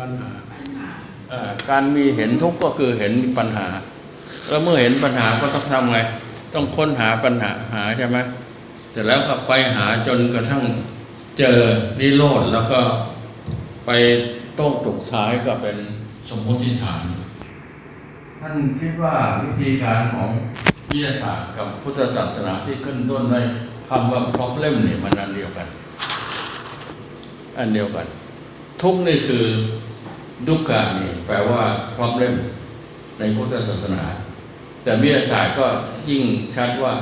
ปัญหาการมีเห็นทุกข์ก็คือเห็นปัญหา แล้วเมื่อเห็นปัญหาก็ต้องทำไง ต้องค้นหาปัญหาหาใช่ไหมเสร็จแล้วก็ไปหาจนกระทั่งเจอนิโรธแล้วก็ไปโต้ตกท้ายก็เป็นสมมติฐาน ท่านคิดว่าวิธีการของวิทยาศาสตร์กับพุทธศาสนาที่ขึ้นต้นในคำว่า problem เนี่ยมันอันเดียวกัน อันเดียวกัน ทุกนี่คือดุกานี่แปลว่า problem ในพุทธศาสนา แต่วิทยาศาสตร์ก็ยิ่งชัดว่า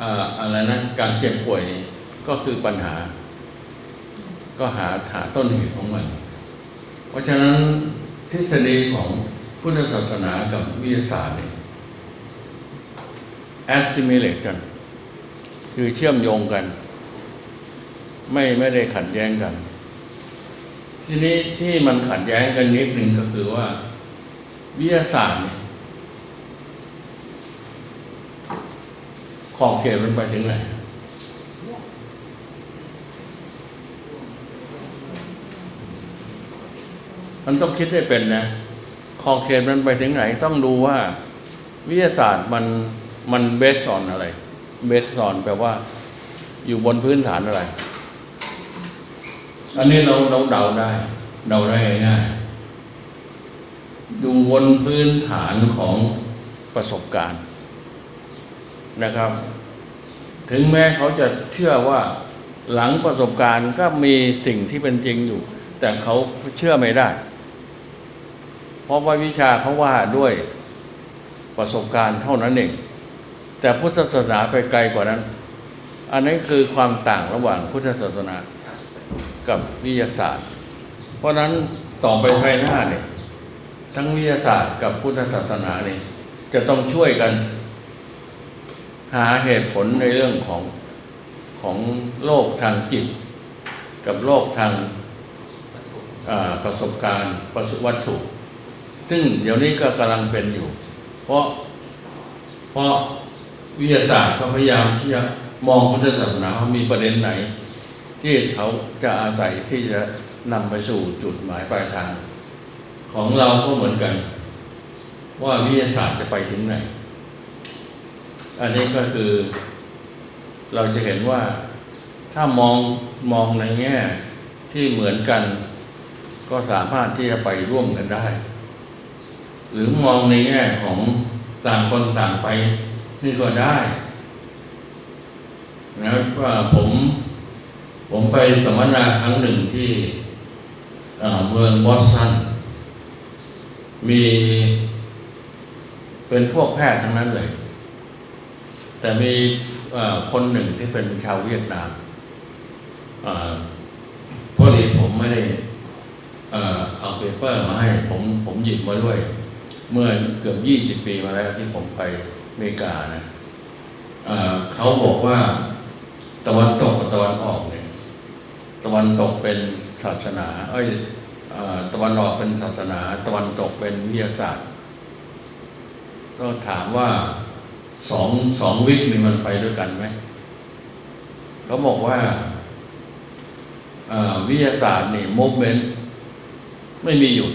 อ่าอะไรนะการเจ็บป่วยก็คือปัญหา ก็หาหาต้นเหตุของมัน เพราะฉะนั้นทฤษฎีของพุทธศาสนากับวิทยาศาสตร์เนี่ย assimilate กัน คือเชื่อมโยงกัน ไม่ไม่ได้ขัดแย้งกัน ทีนี้ที่มันขัดแย้งกันนิดหนึ่งก็คือว่า วิทยาศาสตร์เนี่ยขอบเขตมันไปถึงไหนมันต้องคิดให้เป็นนะขอบเขตมันไปถึงไหน ต้องดูว่า วิทยาศาสตร์มันมันเบสออนอะไร เบสออนแปลว่า อยู่บนพื้นฐานอะไร อันนี้เราเราเดาได้เดาได้ง่ายๆอยู่บนพื้นฐานของประสบการณ์นะครับ ถึงแม้เขาจะเชื่อว่าหลังประสบการณ์ก็มีสิ่งที่เป็นจริงอยู่ แต่เขาเชื่อไม่ได้ เพราะว่าวิชาเขาว่าด้วยประสบการณ์เท่านั้นเอง แต่พุทธศาสนาไปไกลกว่านั้น อันนี้คือความต่างระหว่างพุทธศาสนา กับวิทยาศาสตร์ เพราะนั้นต่อไปภายหน้าเนี่ยทั้งวิทยาศาสตร์กับพุทธศาสนาเนี่ยจะต้องช่วยกัน หาเหตุผลในเรื่องของของโลกทางจิต กับโลกทางประสบการณ์ประสวัตถุ ซึ่งเดี๋ยวนี้ก็กำลังเป็นอยู่ เพราะเพราะวิทยาศาสตร์เขาพยายามที่จะมองพุทธศาสนาว่ามีประเด็นไหน ที่เขาจะอาศัยที่จะนำไปสู่จุดหมายปลายทาง ของเราก็เหมือนกัน ว่าวิทยาศาสตร์จะไปถึงไหน อันนี้ก็คือเราจะเห็นว่าถ้ามองมองในแง่ที่เหมือนกัน ก็สามารถที่จะไปร่วมกันได้ หรือมองในแง่ของต่างคนต่างไปนี่ก็ได้นะว่าผม ผมไปสัมมนาครั้งหนึ่งที่เมืองบอสตันมีเป็นพวกแพทย์ทั้งนั้นเลย แต่มีคนหนึ่งที่เป็นชาวเวียดนามเอ่อพอดีผมไม่ได้เอ่อเอาเปเปอร์มาให้ผมผมหยิบมาด้วย เมื่อเกือบยี่สิบปีมาแล้วที่ผมไปอเมริกานะเอ่อเขาบอกว่าตะวันตกกับตะวันออก วันตกเป็นศาสนา เอ้ยตะวันออกเป็นศาสนา ตะวันตกเป็นวิทยาศาสตร์ ก็ถามว่าสองสองวิกนี่มันไปด้วยกันไหมเขาบอกว่าวิทยาศาสตร์นี่โมเมนต์ไม่มีหยุด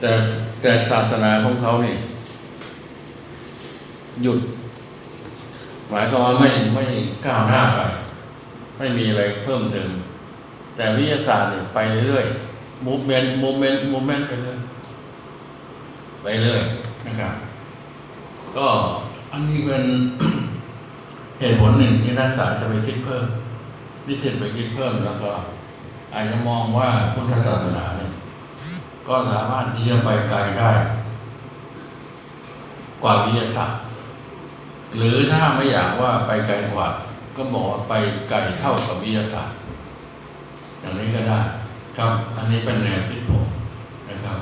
แต่แต่ศาสนาของเขาเนี่ยหยุดหมายความว่าไม่ไม่ก้าวหน้าไป ไม่มีอะไรเพิ่มเติม แต่วิทยาศาสตร์เนี่ยไปเรื่อยๆ movement movement movement ไปเรื่อยไปเรื่อยนะครับ ก็อันนี้เป็นเหตุผลหนึ่งที่นักศึกษาจะไปคิดเพิ่มนิสิตไปคิดเพิ่มแล้วก็ อาจจะมองว่าพุทธศาสนาเนี่ยก็สามารถที่จะไปไกลได้ กว่าวิทยาศาสตร์ หรือถ้าไม่อยากว่าไปไกลกว่า ก็หมอไปไก่เท่ากับวิทยาศาสตร์ อย่างนี้ก็ได้ ครับ อันนี้เป็นแนวคิดผมนะครับ